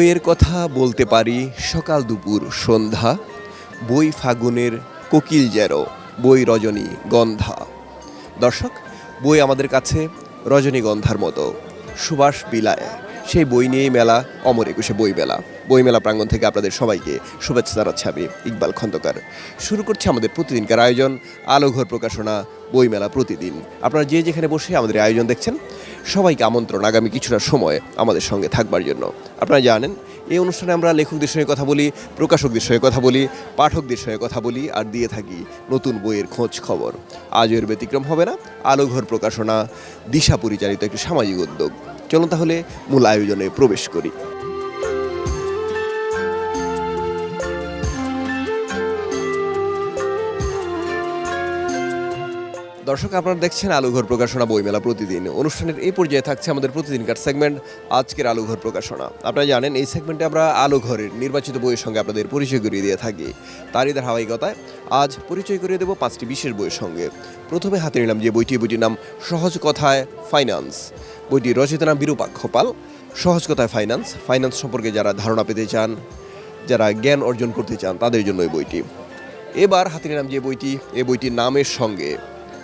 বইয়ের কথা বলতে পারি সকাল দুপুর সন্ধ্যা, বই ফাগুনের কোকিল জেরো বই রজনী গন্ধা। দর্শক, বই আমাদের কাছে রজনীগন্ধার মতো সুবাস বিলায়। সেই বই নিয়েই মেলা, অমর একুশে বই মেলা বই মেলা প্রাঙ্গণ থেকে আপনাদের সবাইকে শুভেচ্ছা জানাচ্ছে আমি ইকবাল খন্দকার। শুরু করছে আমাদের প্রতিদিনকার আয়োজন, আলোঘর প্রকাশনা বই মেলা প্রতিদিন। আপনারা যে যেখানে বসে আমাদের আয়োজন দেখছেন, সবাইকে আমন্ত্রণ আগামী কিছুটা সময় আমাদের সঙ্গে থাকবার জন্য। আপনারা জানেন, এই অনুষ্ঠানে আমরা লেখকদের সঙ্গে কথা বলি, প্রকাশকদের সঙ্গে কথা বলি, পাঠকদের সঙ্গে কথা বলি আর দিয়ে থাকি নতুন বইয়ের খোঁজ খবর। আজ এর ব্যতিক্রম হবে না, আলোঘর প্রকাশনা, দিশা পরিচালিত একটি সামাজিক উদ্যোগ। চলুন তাহলে মূল আয়োজনে প্রবেশ করি। দর্শক, আপনারা দেখছেন আলুঘর প্রকাশনা বইমেলা প্রতিদিন। অনুষ্ঠানের এই পর্যায়ে থাকছে আমাদের প্রতিদিনকার সেগমেন্ট, আজকের আলুঘর প্রকাশনা। আপনারা জানেন, এই সেগমেন্টে আমরা আলুঘরের নির্বাচিত বইয়ের সঙ্গে আপনাদের পরিচয় করিয়ে দিয়ে থাকি। তারই ধারাবাহিকতায় আজ পরিচয় করিয়ে দেব পাঁচটি বিশেষ বইয়ের সঙ্গে। প্রথমে হাতে নিলাম যে বইটি, বইটির নাম সহজ কথায় ফাইন্যান্স। বইটির রচিত নাম বিরূপাক্ষ পাল সহজ কথায় ফাইন্যান্স। ফাইন্যান্স সম্পর্কে যারা ধারণা পেতে চান, যারা জ্ঞান অর্জন করতে চান, তাদের জন্য এই বইটি। এবার হাতে নিলাম যে বইটি এই বইটির নামের সঙ্গে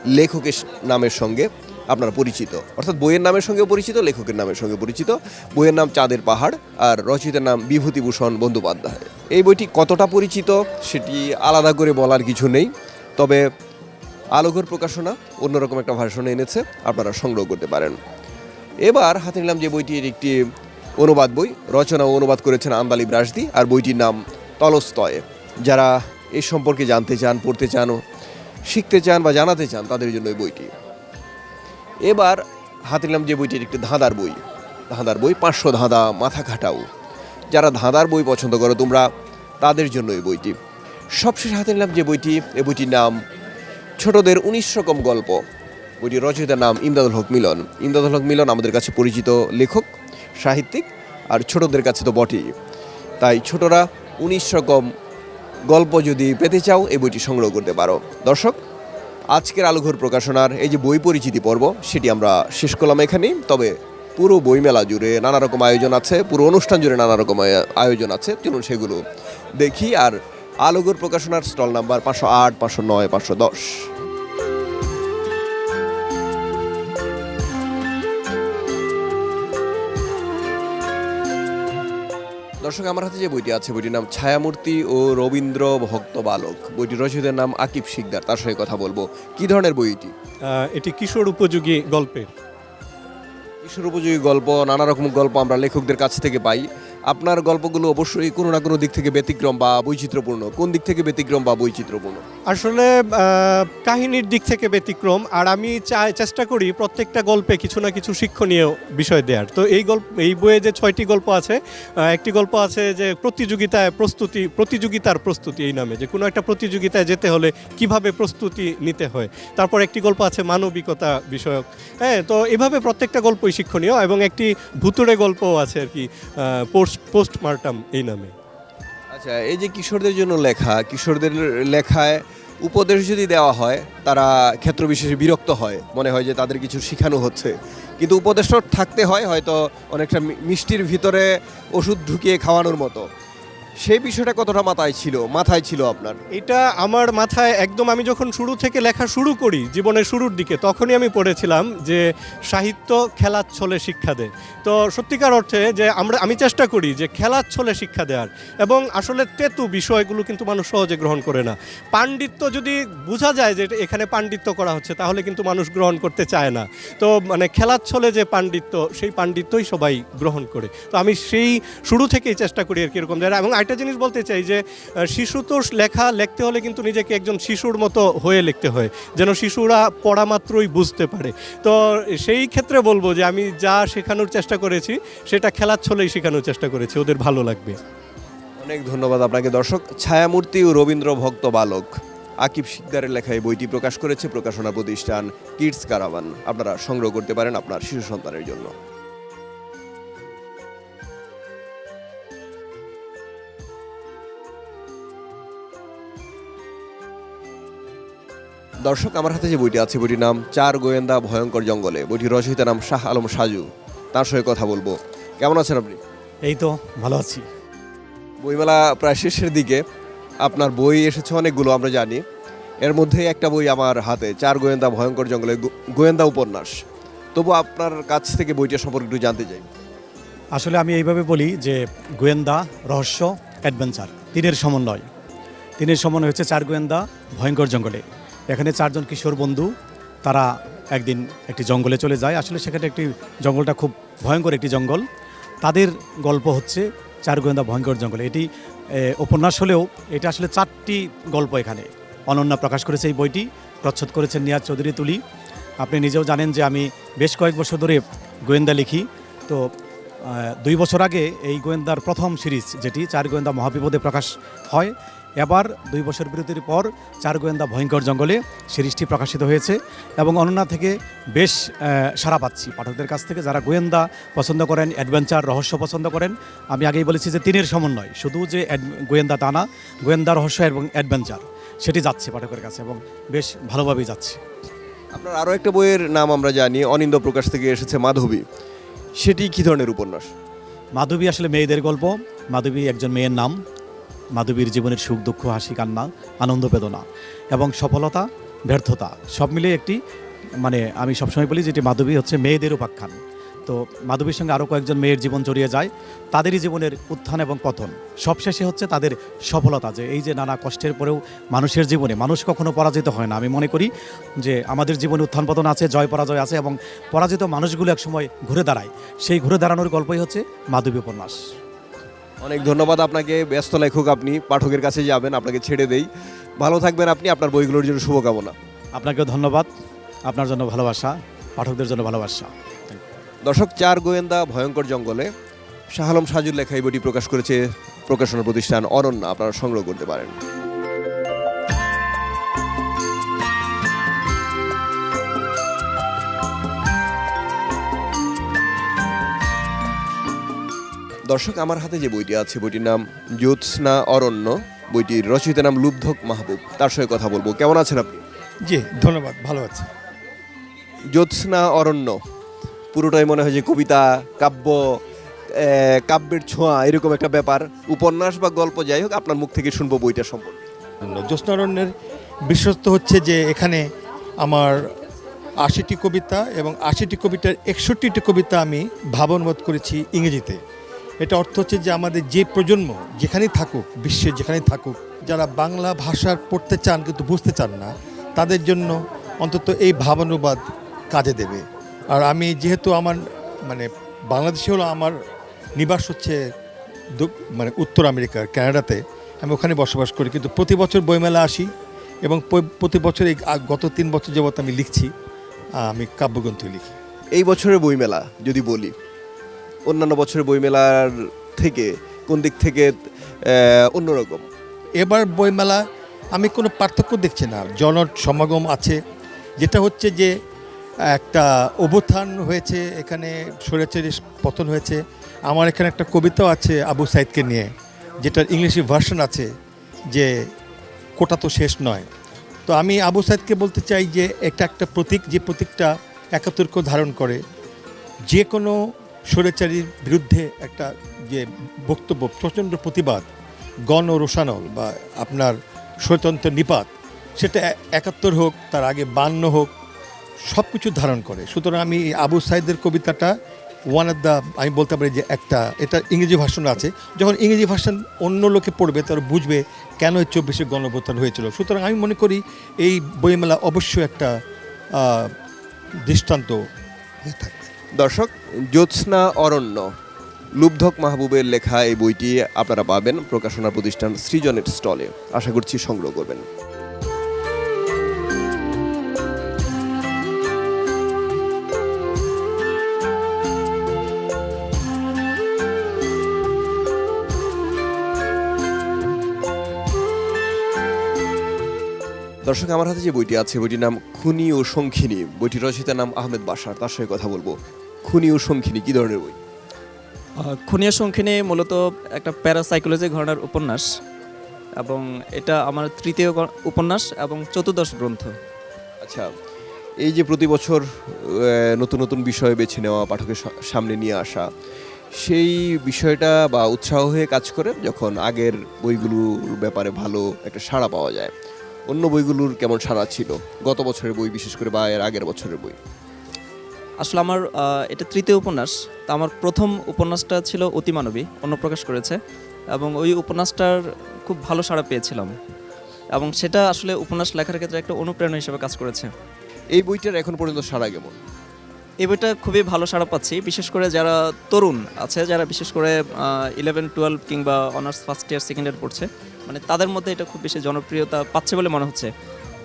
লেখকের নামের সঙ্গে আপনারা পরিচিত। অর্থাৎ বইয়ের নামের সঙ্গেও পরিচিত, লেখকের নামের সঙ্গে পরিচিত। বইয়ের নাম চাঁদের পাহাড় আর রচিতের নাম বিভূতিভূষণ বন্দ্যোপাধ্যায়। এই বইটি কতটা পরিচিত সেটি আলাদা করে বলার কিছু নেই। তবে আলোঘর প্রকাশনা অন্যরকম একটা ভাষণ এনেছে, আপনারা সংগ্রহ করতে পারেন। এবার হাতে নিলাম যে বইটির একটি অনুবাদ বই, রচনা ও অনুবাদ করেছেন আন্দালি ব্রাসদি, আর বইটির নাম তলস্তয়। যারা এ সম্পর্কে জানতে চান, পড়তে চান শিখতে চান বা জানাতে চান তাদের জন্য এই বইটি। এবার হাতে নিলাম যে বইটির একটি ধাঁধার বই। ধাঁধার বই পাঁচশো ধাঁধা মাথা খাটাও যারা ধাঁধার বই পছন্দ করো, তোমরা তাদের জন্য এই বইটি। সবশেষ হাতে নিলাম যে বইটি এই বইটির নাম ছোটদের উনিশ রকম গল্প। বইটির রচয়িতার নাম ইমদাদুল হক মিলন। ইমদাদুল হক মিলন আমাদের কাছে পরিচিত লেখক, সাহিত্যিক আর ছোটদের কাছে তো বটেই। তাই ছোটরা উনিশ রকম গল্প যদি পেতে চাও, এই বইটি সংগ্রহ করতে পারো। দর্শক, আজকের আলুঘর প্রকাশনার এই যে বই পরিচিতি পর্ব, সেটি আমরা শেষ করলাম এখানেই। তবে পুরো বইমেলা জুড়ে নানা রকম আয়োজন আছে, পুরো অনুষ্ঠান জুড়ে নানা রকম আয়- আয়োজন আছে। চলুন সেগুলো দেখি। আর আলুঘর প্রকাশনার স্টল নাম্বার পাঁচশো আট, পাঁচশো নয়, পাঁচশো দশ। দর্শক আমার হাতে যে বইটি আছে বইটির নাম ছায়ামূর্তি ও রবীন্দ্র ভক্ত বালক। বইটির রচয়িতার নাম আকিব শিকদার তার সঙ্গে কথা বলব। কি ধরনের বইটি এটি কিশোর উপযোগী গল্পের। কিশোর উপযোগী গল্প নানা রকম গল্প আমরা লেখকদের কাছ থেকে পাই। আপনার গল্পগুলো অবশ্যই কোনো না কোনো দিক থেকে ব্যতিক্রম বা বৈচিত্র্যপূর্ণ। কোন দিক থেকে ব্যতিক্রম বা বৈচিত্র্যপূর্ণ? আসলে কাহিনীর দিক থেকে ব্যতিক্রম, আর আমি চেষ্টা করি প্রত্যেকটা গল্পে কিছু না কিছু শিক্ষণীয় বিষয় দেওয়ার তো এই গল্প, এই বইয়ে যে ছয়টি গল্প আছে একটি গল্প আছে যে প্রতিযোগিতায় প্রস্তুতি, প্রতিযোগিতার প্রস্তুতি এই নামে, যে কোনো একটা প্রতিযোগিতায় যেতে হলে কীভাবে প্রস্তুতি নিতে হয়। তারপর একটি গল্প আছে মানবিকতা বিষয়ক। হ্যাঁ তো এভাবে প্রত্যেকটা গল্পই শিক্ষণীয় এবং একটি ভুতুড়ে গল্পও আছে আর কি পোস্ট পোস্টমার্টাম এই নামে। আচ্ছা এই যে কিশোরদের জন্য লেখা, কিশোরদের লেখায় উপদেশ যদি দেওয়া হয়, তারা ক্ষেত্র বিশেষে বিরক্ত হয়, মনে হয় যে তাদের কিছু শেখানো হচ্ছে। কিন্তু উপদেশটা থাকতে হয়, হয়তো অনেকটা মিষ্টির ভিতরে ওষুধ ঢুকিয়ে খাওয়ানোর মতো। সেই বিষয়টা কতটা মাথায় ছিল? মাথায় ছিল আপনার? এটা আমার মাথায় একদম আমি যখন শুরু থেকে লেখা শুরু করি, জীবনের শুরুর দিকে, তখনই আমি পড়েছিলাম যে সাহিত্য খেলার ছলে শিক্ষা দেয়। তো সত্যিকার অর্থে যে আমরা, আমি চেষ্টা করি যে খেলার ছলে শিক্ষা দেওয়ার এবং আসলে তেতু বিষয়গুলো কিন্তু মানুষ সহজে গ্রহণ করে না। পাণ্ডিত্য যদি বোঝা যায় যে এখানে পাণ্ডিত্য করা হচ্ছে, তাহলে কিন্তু মানুষ গ্রহণ করতে চায় না। তো মানে খেলার ছলে যে পাণ্ডিত্য, সেই পাণ্ডিত্যই সবাই গ্রহণ করে। তো আমি সেই শুরু থেকেই চেষ্টা করি আর কি এরকম। এবং আরেকটা জিনিস বলতে চাই যে শিশু তো লেখা লিখতে হলে কিন্তু নিজেকে একজন শিশুর মতো হয়ে লিখতে হয়, যেন শিশুরা পড়া মাত্রই বুঝতে পারে। তো সেই ক্ষেত্রে বলব যে, আমি যা শেখানোর চেষ্টা করেছি, সেটা খেলার ছলেই শেখানোর চেষ্টা করেছি, ওদের ভালো লাগবে। অনেক ধন্যবাদ আপনাকে দর্শক। ছায়ামূর্তি ও রবীন্দ্র ভক্ত বালক আকিব শিকদারের লেখায় বইটি প্রকাশ করেছে প্রকাশনা প্রতিষ্ঠান কিডস কারাবান। আপনারা সংগ্রহ করতে পারেন আপনার শিশু সন্তানের জন্য। দর্শক আমার হাতে যে বইটি আছে বইটির নাম চার গোয়েন্দা ভয়ঙ্কর জঙ্গলে। বইটির রচয়িতার নাম শাহ আলম সাজু। তার সঙ্গে কথা বলব। কেমন আছেন আপনি? এই তো ভালো আছি। বইমেলা প্রায় শেষের দিকে আপনার বই এসেছে অনেকগুলো আমরা জানি। এর মধ্যে একটা বই আমার হাতে চার গোয়েন্দা ভয়ঙ্কর জঙ্গলে গোয়েন্দা উপন্যাস। তবু আপনার কাছ থেকে বইটা সম্পর্কে একটু জানতে চাই। আসলে আমি এইভাবে বলি যে গোয়েন্দা রহস্য অ্যাডভেঞ্চার তিনের সমন্বয়। তিনের সমন্বয় হচ্ছে চার গোয়েন্দা ভয়ঙ্কর জঙ্গলে। এখানে চারজন কিশোর বন্ধু, তারা একদিন একটি জঙ্গলে চলে যায়। আসলে সেখানে একটি জঙ্গলটা খুব ভয়ঙ্কর একটি জঙ্গল। তাদের গল্প হচ্ছে চার গোয়েন্দা ভয়ঙ্কর জঙ্গল। এটি উপন্যাস হলেও এটা আসলে চারটি গল্প এখানে। অনন্যা প্রকাশ করেছে এই বইটি, প্রচ্ছদ করেছেন নিয়াজ চৌধুরী তুলি। আপনি নিজেও জানেন যে আমি বেশ কয়েক বছর ধরে গোয়েন্দা লিখি। তো দুই বছর আগে এই গোয়েন্দার প্রথম সিরিজ যেটি চার গোয়েন্দা মহাবিপদে প্রকাশ হয় এবার দুই বছর বিরতির পর চার গোয়েন্দা ভয়ঙ্কর জঙ্গলে সিরিজটি প্রকাশিত হয়েছে এবং অনন্যা থেকে বেশ সাড়া পাচ্ছি। পাঠকদের কাছ থেকে যারা গোয়েন্দা পছন্দ করেন অ্যাডভেঞ্চার রহস্য পছন্দ করেন আমি আগেই বলেছি যে তিনের সমন্বয়। শুধু যে গোয়েন্দা তা না গোয়েন্দা রহস্য এবং অ্যাডভেঞ্চার সেটি যাচ্ছে পাঠকের কাছে এবং বেশ ভালোভাবেই যাচ্ছে। আপনার আরও একটা বইয়ের নাম আমরা জানি অনিন্দ প্রকাশ থেকে এসেছে মাধবী। সেটি কী ধরনের উপন্যাস? মাধবী আসলে মেয়েদের গল্প। মাধবী একজন মেয়ের নাম। মাধবীর জীবনের সুখ, দুঃখ, হাসি, কান্না, আনন্দ, বেদনা এবং সফলতা, ব্যর্থতা সব মিলিয়ে একটি মানে আমি সবসময় বলি যেটি মাধবী হচ্ছে মেয়েদের উপাখ্যান। তো মাধবীর সঙ্গে আরও কয়েকজন মেয়ের জীবন জড়িয়ে যায়, তাদেরই জীবনের উত্থান এবং পতন। সবশেষে হচ্ছে তাদের সফলতা যে এই যে নানা কষ্টের পরেও মানুষের জীবনে, মানুষ কখনো পরাজিত হয় না। আমি মনে করি যে আমাদের জীবনে উত্থান, পতন আছে, জয়, পরাজয় আছে এবং পরাজিত মানুষগুলো একসময় ঘুরে দাঁড়ায়। সেই ঘুরে দাঁড়ানোর গল্পই হচ্ছে মাধবী উপন্যাস। অনেক ধন্যবাদ আপনাকে। ব্যস্ত লেখক আপনি পাঠকের কাছে যাবেন আপনাকে ছেড়ে দেই। ভালো থাকবেন আপনি আপনার বইগুলোর জন্য শুভকামনা। আপনাকেও ধন্যবাদ। আপনার জন্য ভালোবাসা পাঠকদের জন্য ভালোবাসা। দর্শক চার গোয়েন্দা ভয়ঙ্কর জঙ্গলে শাহ আলম সাজুর লেখা এই বইটি প্রকাশ করেছে প্রকাশনা প্রতিষ্ঠান অরণ্য আপনারা সংগ্রহ করতে পারেন। দর্শক আমার হাতে যে বইটি আছে বইটির নাম জ্যোৎস্না অরণ্য। বইটির রচয়িতার নাম লুব্ধক মাহবুব। তার সঙ্গে কথা বলব। কেমন আছেন আপনি? জি ধন্যবাদ ভালো আছি। জ্যোৎস্না অরণ্য। পুরোটাই মনে হয় যে কবিতা কাব্য কাব্যের ছোঁয়া এরকম একটা ব্যাপার। উপন্যাস বা গল্প যাই হোক আপনার মুখ থেকে শুনব বইটা সম্পর্কে। জ্যোৎস্নারণ্যের বিশ্বস্ত হচ্ছে যে এখানে আমার আশিটি কবিতা এবং আশিটি কবিতার একষট্টিটি কবিতা আমি ভাবনবোধ করেছি ইংরেজিতে। এটা অর্থ হচ্ছে যে আমাদের যে প্রজন্ম যেখানেই থাকুক, বিশ্বে যেখানেই থাকুক, যারা বাংলা ভাষার পড়তে চান কিন্তু বুঝতে চান না, তাদের জন্য অন্তত এই ভাবানুবাদ কাজে দেবে। আর আমি যেহেতু আমার মানে বাংলাদেশে হলো আমার নিবাস হচ্ছে মানে উত্তর আমেরিকার কানাডাতে আমি ওখানে বসবাস করি, কিন্তু প্রতি বছর বইমেলা আসি এবং প্রতি বছর এই গত তিন বছর যাবত আমি লিখছি আমি কাব্যগ্রন্থ লিখি। এই বছরের বইমেলা যদি বলি অন্যান্য বছরের বইমেলার থেকে, কোন দিক থেকে অন্যরকম? এবার বইমেলা, আমি কোনো পার্থক্য দেখছি না। জন সমাগম আছে, যেটা হচ্ছে যে, একটা অবস্থান হয়েছে, এখানে স্বৈরাচারী পতন হয়েছে। আমার এখানে একটা কবিতাও আছে আবু সাইদকে নিয়ে, যেটার ইংলিশে ভার্সন আছে যে, কোটা তো শেষ নয়। তো আমি আবু সাইদকে বলতে চাই যে, এটা একটা প্রতীক, যে প্রতীকটা একাত্তরকে ধারণ করে। যে কোনো স্বৈরাচারীর বিরুদ্ধে একটা যে বক্তব্য, প্রচণ্ড প্রতিবাদ, গণ রোষানল বা আপনার স্বতন্ত্র নিপাত, সেটা একাত্তর হোক, তার আগে বান্ন হোক সব কিছু ধারণ করে। সুতরাং আমি আবু সাইদের কবিতাটা ওয়ান অফ দ্য আমি বলতে পারি যে একটা, এটা ইংরেজি ভাষণ আছে। যখন ইংরেজি ভাষণ অন্য লোকে পড়বে, তারা বুঝবে কেন এই চব্বিশে গণভোটান হয়েছিল। সুতরাং আমি মনে করি এই বইমেলা অবশ্যই একটা দৃষ্টান্ত হয়ে থাকবে। দর্শক জ্যোৎস্না অরণ্য। লুব্ধক মাহবুবের লেখা এই বইটি আপনারা পাবেন প্রকাশনা প্রতিষ্ঠান সৃজনের স্টলে। আশা করছি সংগ্রহ করবেন। দর্শক, আমার হাতে যে বইটি আছে, বইটির নাম খুনি ও শঙ্খিনী। বইটির রচয়িতার নাম আহমেদ বাসার তার সঙ্গে কথা বলব খুনি ও শঙ্খিনী কি ধরনের বই? খুনিয়া সংখিনী মূলত একটা প্যারাসাইকোলজি ঘটনার উপন্যাস এবং এটা আমার তৃতীয় উপন্যাস এবং চতুর্দশ গ্রন্থ। আচ্ছা এই যে প্রতি বছর নতুন নতুন বিষয় বেছে নেওয়া পাঠকের সামনে নিয়ে আসা সেই বিষয়টা বা উৎসাহ হয়ে কাজ করে যখন আগের বইগুলোর ব্যাপারে ভালো একটা সাড়া পাওয়া যায়। অন্য বইগুলোর কেমন সাড়া ছিল? গত বছরের বই বিশেষ করে বা এর আগের বছরের বই। আসলে আমার এটা তৃতীয় উপন্যাস। তা আমার প্রথম উপন্যাসটা ছিল অতিমানবী অন্য প্রকাশ করেছে। এবং ওই উপন্যাসটার খুব ভালো সাড়া পেয়েছিলাম। এবং সেটা আসলে উপন্যাস লেখার ক্ষেত্রে একটা অনুপ্রেরণা হিসেবে কাজ করেছে। এই বইটার এখন পর্যন্ত সাড়া কেমন? এই বইটা খুবই ভালো সাড়া পাচ্ছি। বিশেষ করে যারা তরুণ আছে যারা বিশেষ করে ইলেভেন টুয়েলভ কিংবা honours first year second year পড়ছে মানে তাদের মধ্যে এটা খুব বেশি জনপ্রিয়তা পাচ্ছে বলে মনে হচ্ছে।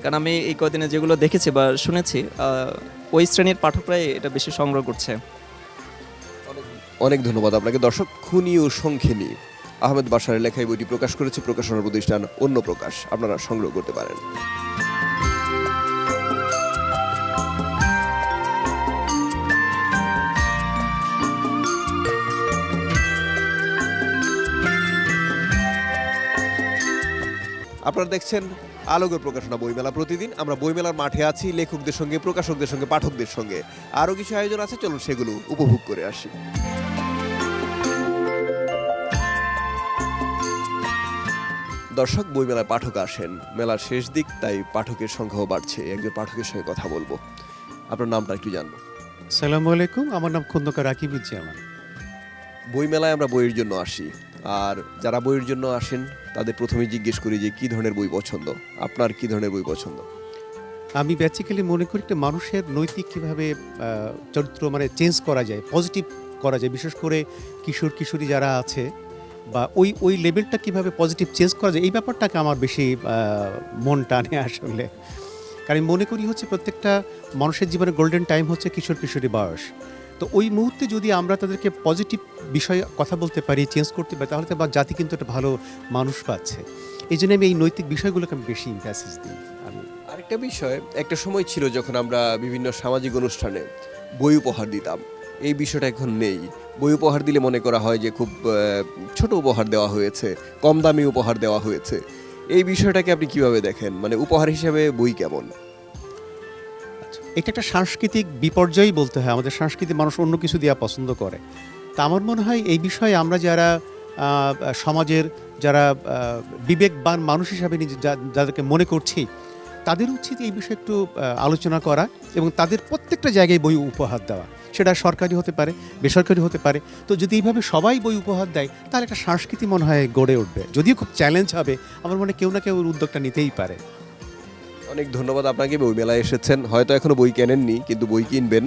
কারণ আমি এই কদিনে যেগুলো দেখেছি বা শুনেছি ওই শ্রেণির পাঠকরাই এটা বেশি সংগ্রহ করছে। অনেক ধন্যবাদ আপনাকে। দর্শক, খুনি ও সংখিনী আহমেদ বাসারের লেখায় বইটি প্রকাশ করেছে প্রকাশনা প্রতিষ্ঠান অন্য প্রকাশ। আপনারা সংগ্রহ করতে পারেন। আপনারা দেখছেন আলোকের প্রকাশনা বইমেলা প্রতিদিন। আমরা বইমেলার মাঠে আছি লেখকদের সঙ্গে প্রকাশকদের সঙ্গে পাঠকদের সঙ্গে। আরও কিছু আয়োজন আছে চলুন সেগুলো উপভোগ করে আসি। দর্শক বইমেলায় পাঠক আসেন। মেলার শেষ দিক তাই পাঠকের সংখ্যাও বাড়ছে। একজন পাঠকের সঙ্গে কথা বলব। আপনার নামটা একটু জানব। সালামু আলাইকুম আমার নাম খন্দকার রাকিবুজ্জামান। বইমেলায় আমরা বইয়ের জন্য আসি। আর যারা বইয়ের জন্য আসেন, তাদের প্রথমে জিজ্ঞেস করি যে কি ধরনের বই পছন্দ? আপনার কি ধরনের বই পছন্দ? আমি বেসিক্যালি মনে করি একটা মানুষের নৈতিক কীভাবে চরিত্র মানে চেঞ্জ করা যায় পজিটিভ করা যায়। বিশেষ করে কিশোর, কিশোরী যারা আছে বা ওই ওই লেভেলটা কীভাবে পজিটিভ চেঞ্জ করা যায়, এই ব্যাপারটাকে আমার বেশি মন টানে আসলে। কারণ মনে করি হচ্ছে প্রত্যেকটা মানুষের জীবনে গোল্ডেন টাইম হচ্ছে কিশোর, কিশোরী বয়স। তো ওই মুহূর্তে যদি আমরা তাদেরকে পজিটিভ বিষয়ে কথা বলতে পারি চেঞ্জ করতে পারি, তাহলে তো বা জাতি কিন্তু একটা ভালো মানুষ পাচ্ছে। এই জন্য আমি এই নৈতিক বিষয়গুলোকে আমি বেশি ইম্প্যাসিস দিই। আমি আরেকটা বিষয়, একটা সময় ছিল যখন আমরা বিভিন্ন সামাজিক অনুষ্ঠানে বই উপহার দিতাম। এই বিষয়টা এখন নেই। বই উপহার দিলে মনে করা হয় যে খুব ছোট উপহার দেওয়া হয়েছে, কম দামি উপহার দেওয়া হয়েছে। এই বিষয়টাকে আপনি কীভাবে দেখেন? মানে উপহার হিসাবে বই কেমন? এটা একটা সাংস্কৃতিক বিপর্যয়ই বলতে হয়। আমাদের সংস্কৃতি মানুষ অন্য কিছু দেওয়া পছন্দ করে। তা আমার মনে হয় এই বিষয়ে আমরা যারা সমাজের যারা বিবেকবান মানুষ হিসাবে নিজে যাদেরকে মনে করছি, তাদের উচিত এই বিষয়ে একটু আলোচনা করা এবং তাদের প্রত্যেকটা জায়গায় বই উপহার দেওয়া। সেটা সরকারি হতে পারে, বেসরকারি হতে পারে। তো যদি এইভাবে সবাই বই উপহার দেয়, তাহলে একটা সংস্কৃতি মনে হয় গড়ে উঠবে। যদিও খুব চ্যালেঞ্জ হবে, আমার মনে কেউ না কেউ উদ্যোগটা নিতেই পারে। অনেক ধন্যবাদ আপনাকে, বই মেলায় এসেছেন। হয়তো এখনও বই কেনেননি, কিন্তু বই কিনবেন।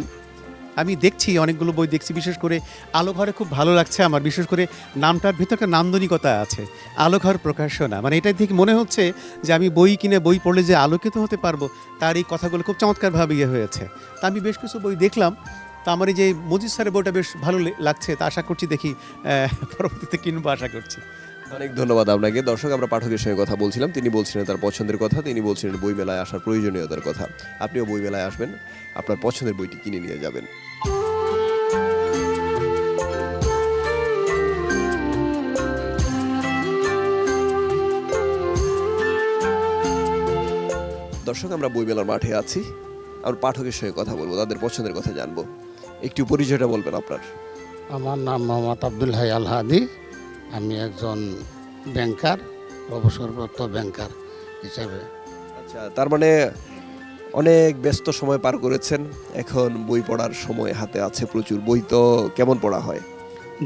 আমি দেখছি, অনেকগুলো বই দেখছি, বিশেষ করে আলো ঘরে খুব ভালো লাগছে আমার, বিশেষ করে নামটার ভিতর নান্দনিকতা আছে আলো ঘর প্রকাশনা। মানে এটা থেকে মনে হচ্ছে যে আমি বই কিনে বই পড়লে যে আলোকিত হতে পারব, তার এই কথাগুলো খুব চমৎকারভাবে ইয়ে হয়েছে। তা আমি বেশ কিছু বই দেখলাম, তা আমার এই যে মজিদ স্যারের বইটা বেশ ভালো লাগছে, তা আশা করছি দেখি পরবর্তীতে কিনবো, আশা করছি। অনেক ধন্যবাদ আপনাকে। দর্শক, আমরা পাঠকের সঙ্গে কথা বলছিলাম। তিনি বলছিলেন তার পছন্দের কথা, তিনি বলছিলেন বই মেলায় আসার প্রয়োজনীয়তার কথা। আপনিও বই মেলায় আসবেন, আপনার পছন্দের বইটি কিনে নিয়ে যাবেন। দর্শক, আমরা বইমেলার মাঠে আছি। আমরা পাঠকের সঙ্গে কথা বলব, তাদের পছন্দের কথা জানব। একটু পরিচয়টা বলবেন আপনার। আমার নাম মোহাম্মদ আব্দুল হাই আল হাদি আমি একজন ব্যাংকার অবসরপ্রাপ্ত ব্যাংকার হিসাবে। আচ্ছা তার মানে অনেক ব্যস্ত সময় পার করেছেন। এখন বই পড়ার সময় হাতে আছে প্রচুর। বই তো কেমন পড়া হয়?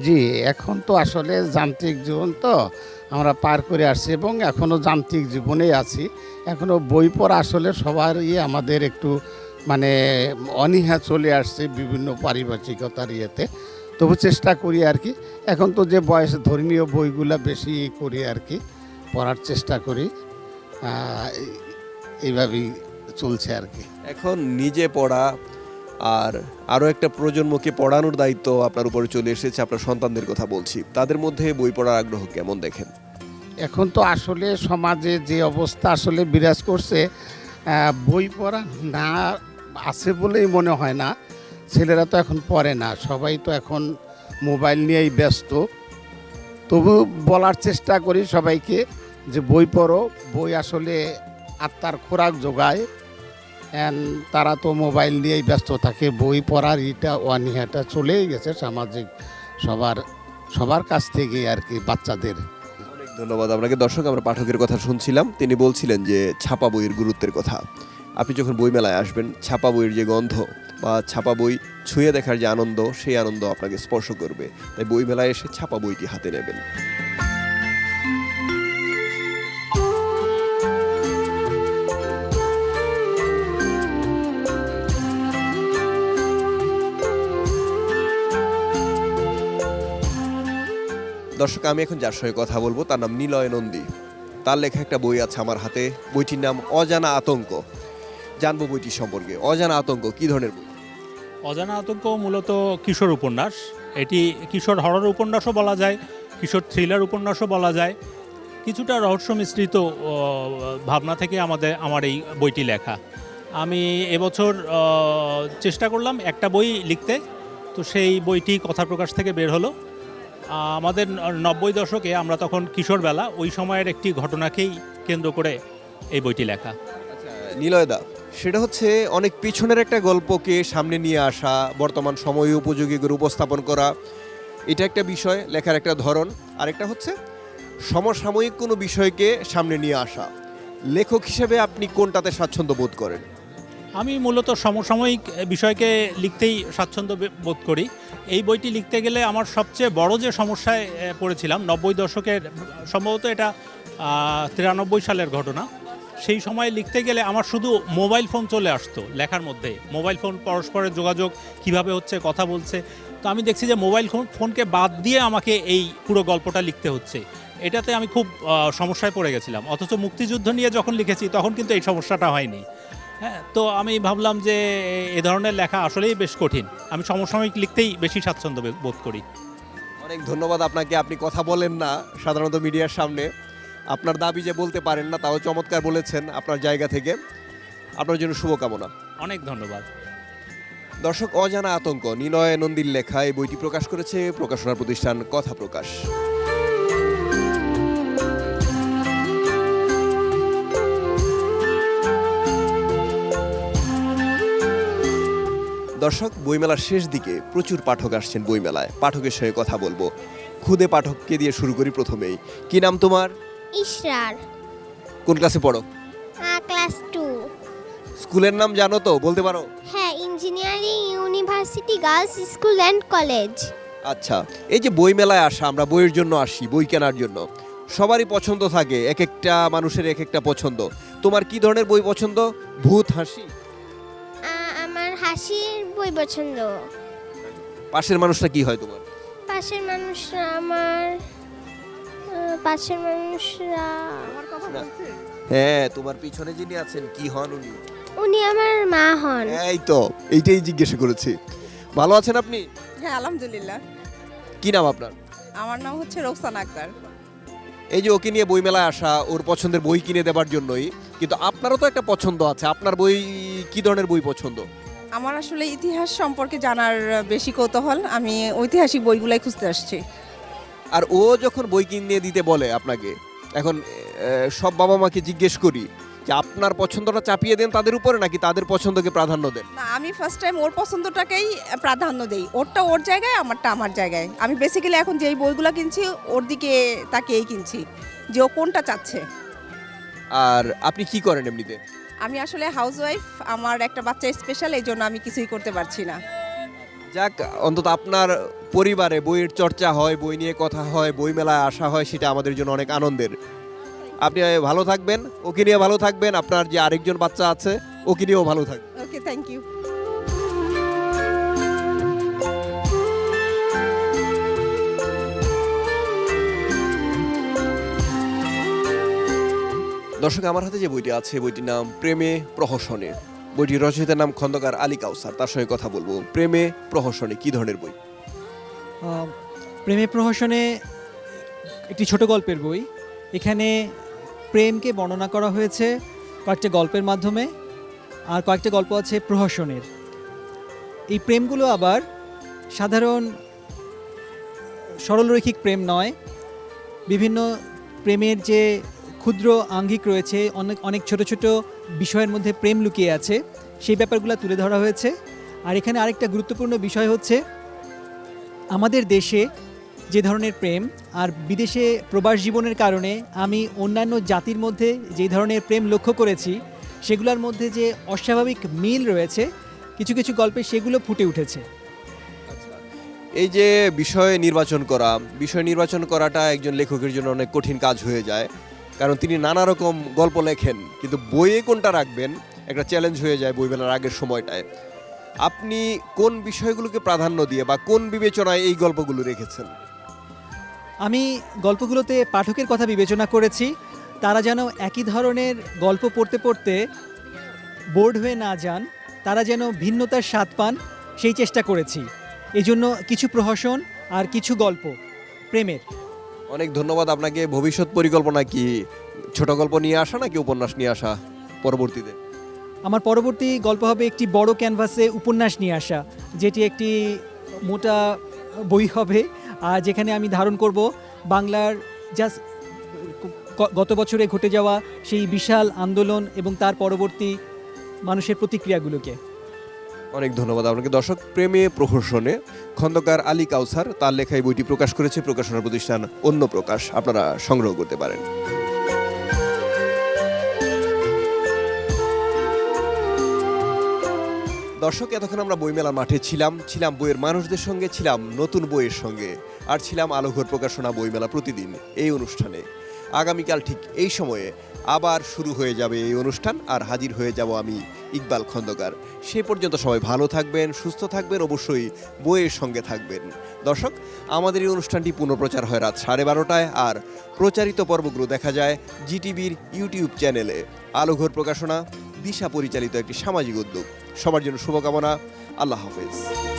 জি এখন তো আসলে যান্ত্রিক জীবন তো আমরা পার করে আসছি এবং এখনও যান্ত্রিক জীবনেই আছি। এখনও বই পড়া আসলে সবারই আমাদের একটু মানে অনীহা চলে আসছে বিভিন্ন পারিপার্শ্বিকতার ইয়েতে। তবু চেষ্টা করি আর কি। এখন তো যে বয়স ধর্মীয় বইগুলা বেশি করি আর কি পড়ার চেষ্টা করি এইভাবেই চলছে আর কি। এখন নিজে পড়া আর আরও একটা প্রজন্মকে পড়ানোর দায়িত্ব আপনার উপরে চলে এসেছে আপনার সন্তানদের কথা বলছি। তাদের মধ্যে বই পড়ার আগ্রহ কেমন দেখেন? এখন তো আসলে সমাজে যে অবস্থা আসলে বিরাজ করছে বই পড়া না আছে বলেই মনে হয় না। ছেলেরা তো এখন পড়ে না, সবাই তো এখন মোবাইল নিয়েই ব্যস্ত। তবু বলার চেষ্টা করি সবাইকে যে বই পড়ো, বই আসলে আত্মার খোরাক যোগায়। অ্যান্ড তারা তো মোবাইল নিয়েই ব্যস্ত থাকে, বই পড়ার ইটা অনীহাটা চলেই গেছে সামাজিক সবার সবার কাছ থেকে আর কি বাচ্চাদের। অনেক ধন্যবাদ আপনাকে। দর্শক, আমরা পাঠকের কথা শুনছিলাম, তিনি বলছিলেন যে ছাপা বইয়ের গুরুত্বের কথা। আপনি যখন বইমেলায় আসবেন, ছাপা বইয়ের যে গন্ধ বা ছাপা বই ছুঁয়ে দেখার যে আনন্দ, সেই আনন্দ আপনাকে স্পর্শ করবে। তাই বইমেলায় এসে ছাপা বইটি হাতে নেবেন। দর্শক, আমি এখন যার সঙ্গে কথা বলব, তার নাম নিলয় নন্দী। তার লেখা একটা বই আছে আমার হাতে। বইটির নাম অজানা আতঙ্ক। জানব বইটি সম্পর্কে। অজানা আতঙ্ক, কি ধরনের বই? অজানা আতঙ্ক মূলত কিশোর উপন্যাস। এটি কিশোর হরর উপন্যাসও বলা যায়, কিশোর থ্রিলার উপন্যাসও বলা যায়। কিছুটা রহস্য মিশ্রিত ভাবনা থেকে আমাদের, আমার এই বইটি লেখা। আমি এবছর চেষ্টা করলাম একটা বই লিখতে, তো সেই বইটি কথা প্রকাশ থেকে বের হলো। আমাদের নব্বই দশকে আমরা তখন কিশোরবেলা, ওই সময়ের একটি ঘটনাকেই কেন্দ্র করে এই বইটি লেখা। নিলয়দা সেটা হচ্ছে অনেক পিছনের একটা গল্পকে সামনে নিয়ে আসা, বর্তমান সময় উপযোগী করে উপস্থাপন করা। এটা একটা বিষয়, লেখার একটা ধরন। আরেকটা হচ্ছে সমসাময়িক কোনো বিষয়কে সামনে নিয়ে আসা। লেখক হিসেবে আপনি কোনটাতে স্বাচ্ছন্দ্য বোধ করেন? আমি মূলত সমসাময়িক বিষয়কে লিখতেই স্বাচ্ছন্দ্য বোধ করি। এই বইটি লিখতে গেলে আমার সবচেয়ে বড় যে সমস্যায় পড়েছিলাম, নব্বই দশকের, সম্ভবত এটা তিরানব্বই সালের ঘটনা। সেই সময় লিখতে গেলে আমার শুধু মোবাইল ফোন চলে আসতো লেখার মধ্যে। মোবাইল ফোন পরস্পরের যোগাযোগ, কীভাবে হচ্ছে কথা বলছে। তো আমি দেখছি যে মোবাইল ফোন- ফোনকে বাদ দিয়ে আমাকে এই পুরো গল্পটা লিখতে হচ্ছে। এটাতে আমি খুব সমস্যায় পড়ে গেছিলাম। অথচ মুক্তিযুদ্ধ নিয়ে যখন লিখেছি, তখন কিন্তু এই সমস্যাটা হয়নি। হ্যাঁ তো আমি ভাবলাম যে এ ধরনের লেখা আসলেই বেশ কঠিন। আমি সমসাময়িক লিখতেই বেশি স্বাচ্ছন্দ্য বোধ করি। অনেক ধন্যবাদ আপনাকে। আপনি কথা বলেন না সাধারণত মিডিয়ার সামনে। আপনার দাবি যে বলতে পারেন না তাও চমৎকার বলেছেন আপনার জায়গা থেকে। আপনার জন্য শুভকামনা। অনেক ধন্যবাদ। দর্শক অজানা আতঙ্ক নিলয় নন্দীর লেখা এই বইটি প্রকাশ করেছে প্রকাশনা প্রতিষ্ঠান কথা প্রকাশ। দর্শক বইমেলার শেষ দিকে প্রচুর পাঠক আসছেন বইমেলায়। পাঠকের সঙ্গে কথা বলব। খুদে পাঠককে দিয়ে শুরু করি প্রথমেই। কি নাম তোমার? ইশরার। কোন ক্লাসে পড়ো? Class two. স্কুলের নাম জানো তো বলতে পারো? হ্যাঁ engineering university girls school and college. আচ্ছা এই যে বই মেলায় আসা আমরা বইয়ের জন্য আসি বই কেনার জন্য। সবারই পছন্দ থাকে এক একটা মানুষের এক একটা পছন্দ। তোমার কি ধরনের বই পছন্দ? ভূত হাসি? আমার হাসির বই পছন্দ। পাশের মানুষটা কি হয় তোমার? পাশের মানুষরা আমার পাশের মানুষরা। হ্যাঁ তোমার পিছনে যিনি আছেন কি হন উনি? উনি আমার মা হন। এই তো এইটাই জিজ্ঞেস করেছি। ভালো আছেন আপনি? হ্যাঁ আলহামদুলিল্লাহ। কি নাম আপনার? আমার নাম হচ্ছে রোকসান আক্তার। এই যে ওকে নিয়ে বই মেলায় আসা ওর পছন্দের বই কিনে দেওয়ার জন্যই কিন্তু আপনারও তো একটা পছন্দ আছে। আপনার বই কি ধরনের বই পছন্দ? আমার আসলে ইতিহাস সম্পর্কে জানার বেশি কৌতূহল। আমি ঐতিহাসিক বইগুলাই খুঁজতে আসছি। আর ও যখন বই কিনে দিতে বলে আপনাকে এখন সব বাবা মাকে জিজ্ঞেস করি যে আপনার পছন্দটা চাপিয়ে দেন তাদের উপরে নাকি তাদের পছন্দকে প্রাধান্য দেন? না আমি ফার্স্ট টাইম ওর পছন্দটাকেই প্রাধান্য দেই। ওরটা ওর জায়গায় আমারটা আমার জায়গায়। আমি বেসিক্যালি এখন যেই বইগুলো কিনছি ওর দিকে তাকেই কিনছি যে ও কোনটা চাচ্ছে। আর আপনি কি করেন এমনিতে? আমি আসলে হাউসওয়াইফ আমার একটা বাচ্চা স্পেশাল এই জন্য আমি কিছুই করতে পারছি না। যাক অন্তত আপনার পরিবারে বইয়ের চর্চা হয় বই নিয়ে কথা হয় বই মেলায় আসা হয় সেটা আমাদের জন্য অনেক আনন্দের। আপনি ভালো থাকবেন ওকে নিয়ে ভালো থাকবেন আপনার যে আরেকজন বাচ্চা আছে ওকে নিয়েও ভালো থাকবেন। ওকে থ্যাংক ইউ দর্শক আমার হাতে যে বইটি আছে বইটির নাম প্রেমে প্রহসনে। বইটির রচয়িতার নাম খন্দকার আলী কাউসার তার সঙ্গে কথা বলব। প্রেমে প্রহসনে কি ধরনের বই? প্রেমে প্রহসনে একটি ছোট গল্পের বই। এখানে প্রেমকে বর্ণনা করা হয়েছে কয়েকটা গল্পের মাধ্যমে আর কয়েকটা গল্প আছে প্রহসনের। এই প্রেমগুলো আবার সাধারণ সরলরৈখিক প্রেম নয়, বিভিন্ন প্রেমের যে ক্ষুদ্র আঙ্গিক রয়েছে, অনেক অনেক ছোট ছোট বিষয়ের মধ্যে প্রেম লুকিয়ে আছে, সেই ব্যাপারগুলো তুলে ধরা হয়েছে। আর এখানে আরেকটা গুরুত্বপূর্ণ বিষয় হচ্ছে আমাদের দেশে যে ধরনের প্রেম আর বিদেশে প্রবাস জীবনের কারণে আমি অন্যান্য জাতির মধ্যে যে ধরনের প্রেম লক্ষ্য করেছি, সেগুলোর মধ্যে যে অস্বাভাবিক মিল রয়েছে, কিছু কিছু গল্পে সেগুলো ফুটে উঠেছে। এই যে বিষয় নির্বাচন করা, বিষয় নির্বাচন করাটা একজন লেখকের জন্য অনেক কঠিন কাজ হয়ে যায়। কারণ তিনি নানা রকম গল্প লেখেন, কিন্তু বইয়ে কোনটা রাখবেন, একটা চ্যালেঞ্জ হয়ে যায় বই মেলার আগের সময়টায়। আপনি কোন বিষয়গুলোকে প্রাধান্য দিয়ে বা কোন বিবেচনায় এই গল্পগুলো রেখেছেন? আমি গল্পগুলোতে পাঠকের কথা বিবেচনা করেছি। তারা যেন একই ধরনের গল্প পড়তে পড়তে বোর্ড হয়ে না যান তারা যেন ভিন্নতার স্বাদ পান সেই চেষ্টা করেছি। এই জন্য কিছু প্রহসন আর কিছু গল্প। প্রেমের। অনেক ধন্যবাদ আপনাকে। ভবিষ্যৎ পরিকল্পনা কি? ছোট গল্প নিয়ে আসা নাকি উপন্যাস নিয়ে আসা পরবর্তীতে? আমার পরবর্তী গল্প হবে একটি বড় ক্যানভাসে উপন্যাস নিয়ে আসা, যেটি একটি মোটা বই হবে আর যেখানে আমি ধারণ করব বাংলার জাস্ট গত বছরে ঘটে যাওয়া সেই বিশাল আন্দোলন এবং তার পরবর্তী মানুষের প্রতিক্রিয়াগুলোকে। অনেক ধন্যবাদ আপনাকে। দর্শক, প্রেমে প্রহসনে খন্দকার আলী কাউসার তার লেখায় বইটি প্রকাশ করেছে, প্রকাশনা প্রতিষ্ঠান অন্য প্রকাশ আপনারা সংগ্রহ করতে পারেন। দর্শক, এতক্ষণ আমরা বইমেলা মাঠে ছিলাম। ছিলাম বইয়ের মানুষদের সঙ্গে, ছিলাম নতুন বইয়ের সঙ্গে। আর ছিলাম আলোঘর প্রকাশনা বইমেলা প্রতিদিন এই অনুষ্ঠানে। আগামীকাল ঠিক এই সময়ে আবার শুরু হয়ে যাবে এই অনুষ্ঠান। আর হাজির হয়ে যাব আমি ইকবাল খন্দকার। সে পর্যন্ত সবাই ভালো থাকবেন, সুস্থ থাকবেন, অবশ্যই বইয়ের সঙ্গে থাকবেন। দর্শক, আমাদের এই অনুষ্ঠানটি পুনঃপ্রচার হয় রাত সাড়ে বারোটায়। আর প্রচারিত পর্বগুলো দেখা যায় জিটিভির ইউটিউব চ্যানেলে। আলোঘর প্রকাশনা দিশা পরিচালিত একটি সামাজিক উদ্যোগ। সবার জন্য শুভকামনা। আল্লাহ হাফেজ।